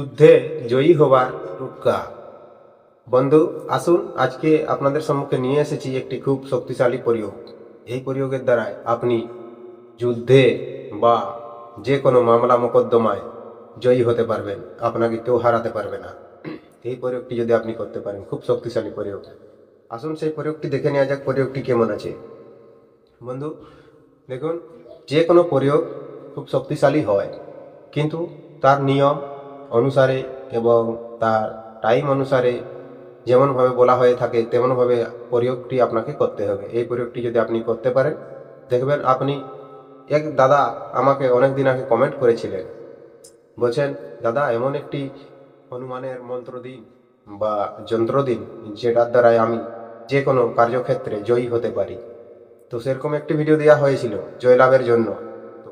যুদ্ধে জয়ী হবার টোটকা। বন্ধু, আসুন, আজকে আপনাদের সম্মুখে নিয়ে এসেছি একটি খুব শক্তিশালী প্রয়োগ। এই প্রয়োগের দ্বারাই আপনি যুদ্ধে বা যে কোনো মামলা মোকদ্দমায় জয়ী হতে পারবেন। আপনাকে কেউ হারাতে পারবে না। এই প্রয়োগটি যদি আপনি করতে পারেন, খুব শক্তিশালী প্রয়োগ। আসুন, সেই প্রয়োগটি দেখে নেওয়া যাক, প্রয়োগটি কেমন আছে। বন্ধু, দেখুন যে কোনো প্রয়োগ খুব শক্তিশালী হয়, কিন্তু তার নিয়ম অনুসারে এবং তার টাইম অনুসারে যেমনভাবে বলা হয়ে থাকে, তেমনভাবে প্রয়োগটি আপনাকে করতে হবে। এই প্রয়োগটি যদি আপনি করতে পারেন, দেখবেন আপনি, এক দাদা আমাকে অনেক দিন আগে কমেন্ট করেছিলেন। বলছেন, দাদা, এমন একটি হনুমানের মন্ত্র দিন বা যন্ত্র দিন, যেটার দ্বারাই আমি যে কোনো কার্যক্ষেত্রে জয়ী হতে পারি। তো সেরকম একটি ভিডিও দেওয়া হয়েছিল জয়লাভের জন্য।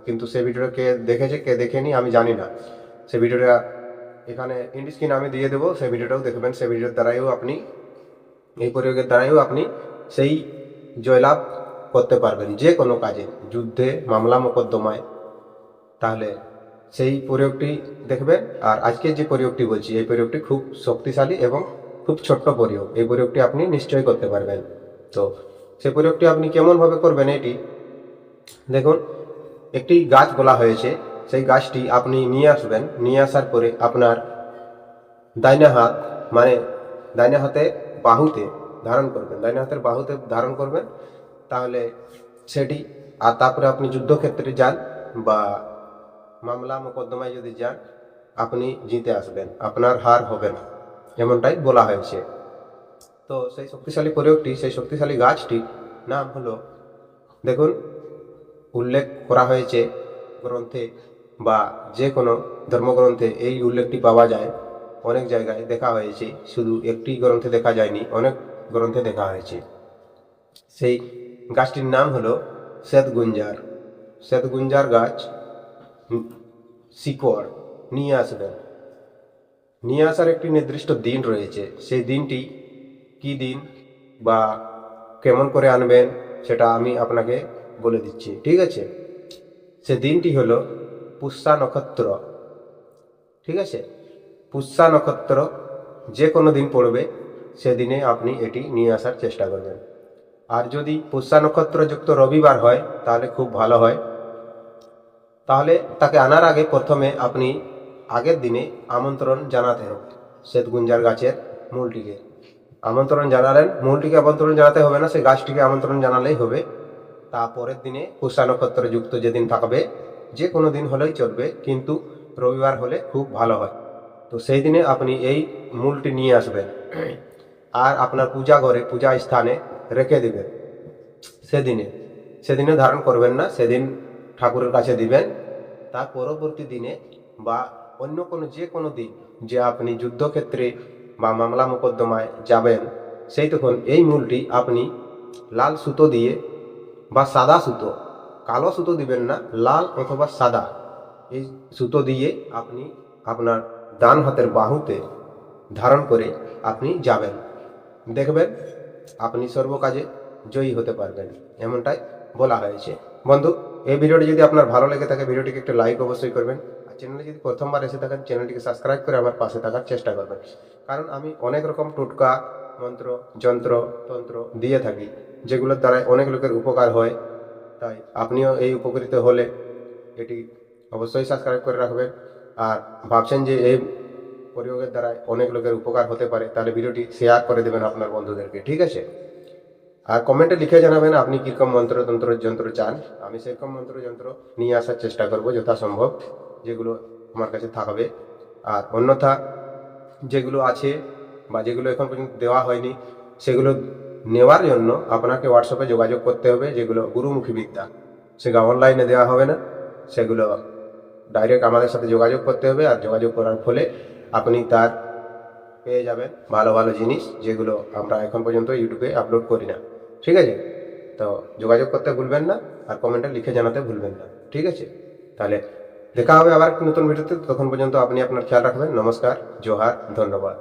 কিন্তু সে ভিডিওটা কে দেখেছে, কে দেখেনি, আমি জানি না। সে ভিডিওটা এখানে ইন্ডি স্ক্রিন আমি দিয়ে দেবো, সেই ভিডিওটাও দেখবেন, সেই ভিডিওর দ্বারাইও আপনি, এই প্রয়োগের দ্বারাইও আপনি সেই জয়লাভ করতে পারবেন যে কোনো কাজে, যুদ্ধে, মামলা মোকদ্দমায়। তাহলে সেই প্রয়োগটি দেখবেন, আর আজকে যে প্রয়োগটি বলছি, এই প্রয়োগটি খুব শক্তিশালী এবং খুব ছোট্ট প্রয়োগ, এই প্রয়োগটি আপনি নিশ্চয়ই করতে পারবেন। তো সেই প্রয়োগটি আপনি কেমনভাবে করবেন এটি? দেখুন, একটি গাছ বলা হয়েছে সেই গাছটি আপনি নিয়ে আসবেন, নিয়ে আসার পরে আপনার দাইনা হাত মানে দাইনা হাতে বাহুতে ধারণ করবেন, দাইনা হাতের বাহুতে ধারণ করবেন, তাহলে সেটি, আর তারপরে আপনি যুদ্ধক্ষেত্রে যান বা মামলা মোকদ্দমায় যদি যান, আপনি জিতে আসবেন, আপনার হার হবে না, এমনটাই বলা হয়েছে। তো সেই শক্তিশালী প্রয়োগটি সেই শক্তিশালী গাছটির নাম হলো, দেখুন, উল্লেখ করা হয়েছে, গ্রন্থে বা যে কোনো ধর্মগ্রন্থে এই উল্লেখটি পাওয়া যায়। অনেক জায়গায় দেখা হয়েছে, শুধু একটি গ্রন্থে দেখা যায়নি, অনেক গ্রন্থে দেখা হয়েছে। সেই গাছটির নাম হলো শ্বেতগুঞ্জার। শ্বেতগুঞ্জার গাছ শিকড় নিয়ে আসবেন নিয়ে আসার একটি নির্দিষ্ট দিন রয়েছে। সেই দিনটি কি দিন বা কেমন করে আনবেন সেটা আমি আপনাকে বলে দিচ্ছি। ঠিক আছে? সে দিনটি হলো পুষ্যা নক্ষত্র। ঠিক আছে? পুষ্যা নক্ষত্র যে কোনো দিন পড়বে, সেদিনে আপনি এটি নিয়ে আসার চেষ্টা করবেন। আর যদি পুষ্যা নক্ষত্র যুক্ত রবিবার হয়, তাহলে খুব ভালো হয়। তাহলে তাকে আনার আগে প্রথমে আপনি আগের দিনে আমন্ত্রণ জানাতে হবে শ্বেতগুঞ্জার গাছের মূলটিকে। আমন্ত্রণ জানালেন, মূলটিকে আমন্ত্রণ জানাতে হবে না, সেই গাছটিকে আমন্ত্রণ জানালেই হবে। তারপরের দিনে পুষা নক্ষত্র যুক্ত যেদিন থাকবে যে কোনো দিন হলেই চলবে, কিন্তু রবিবার হলে খুব ভালো হয়। তো সেই দিনে আপনি এই মূলটি নিয়ে আসবেন আর আপনার পূজা ঘরে, পূজা স্থানে রেখে দেবেন। সেদিনে সেদিনে ধারণ করবেন না, সেদিন ঠাকুরের কাছে দিবেন। তার পরবর্তী দিনে বা অন্য কোনো যে কোনো দিন যে আপনি যুদ্ধক্ষেত্রে বা মামলা মোকদ্দমায় যাবেন, সেই তখন এই মূলটি আপনি লাল সুতো দিয়ে বা সাদা সুতো কালো সুতো দিবেন না, লাল অথবা সাদা। এই সুতো দিয়ে আপনি আপনার ডান হাতের বাহুতে ধারণ করে আপনি যাবেন। দেখবেন আপনি সর্বকাজে জয়ী হতে পারবেন, এমনটাই বলা হয়েছে। বন্ধু, এই ভিডিওটি যদি আপনার ভালো লেগে থাকে, ভিডিওটিকে একটু লাইক অবশ্যই করবেন। আর চ্যানেলে যদি প্রথমবার এসে থাকেন চ্যানেলটিকে সাবস্ক্রাইব করে আমার পাশে থাকার চেষ্টা করবেন। কারণ আমি অনেক রকম টোটকা, মন্ত্র, যন্ত্র, তন্ত্র দিয়ে থাকি, যেগুলোর দ্বারা অনেক লোকের উপকার হয়। তাই আপনিও এই উপকৃত হলে এটি অবশ্যই সাবস্ক্রাইব করে রাখবেন। আর ভাবছেন যে এই প্রয়োগের দ্বারা অনেক লোকের উপকার হতে পারে, তাহলে ভিডিওটি শেয়ার করে দেবেন আপনার বন্ধুদেরকে, ঠিক আছে? আর কমেন্টে লিখে জানাবেন আপনি কীরকম মন্ত্রতন্ত্র যন্ত্র চান। আমি সেরকম মন্ত্র যন্ত্র নিয়ে আসার চেষ্টা করব যথাসম্ভব, যেগুলো আমার কাছে থাকবে। আর অন্যথা যেগুলো আছে বা যেগুলো এখন পর্যন্ত দেওয়া হয়নি, সেগুলো নেওয়ার জন্য আপনাকে হোয়াটসঅ্যাপে যোগাযোগ করতে হবে, যেগুলো গুরুমুখী বিদ্যা। সেগুলো অনলাইনে দেওয়া হবে না। সেগুলো ডাইরেক্ট আমাদের সাথে যোগাযোগ করতে হবে আর যোগাযোগ করার ফলে আপনি তার পেয়ে যাবেন ভালো ভালো জিনিস যেগুলো আমরা এখন পর্যন্ত ইউটিউবে আপলোড করি না। ঠিক আছে? তো যোগাযোগ করতে ভুলবেন না আর কমেন্টে লিখে জানাতে ভুলবেন না। ঠিক আছে? তাহলে দেখা হবে আবার নতুন ভিডিওতে তখন পর্যন্ত আপনি আপনার খেয়াল রাখবেন। নমস্কার, জোহার, ধন্যবাদ।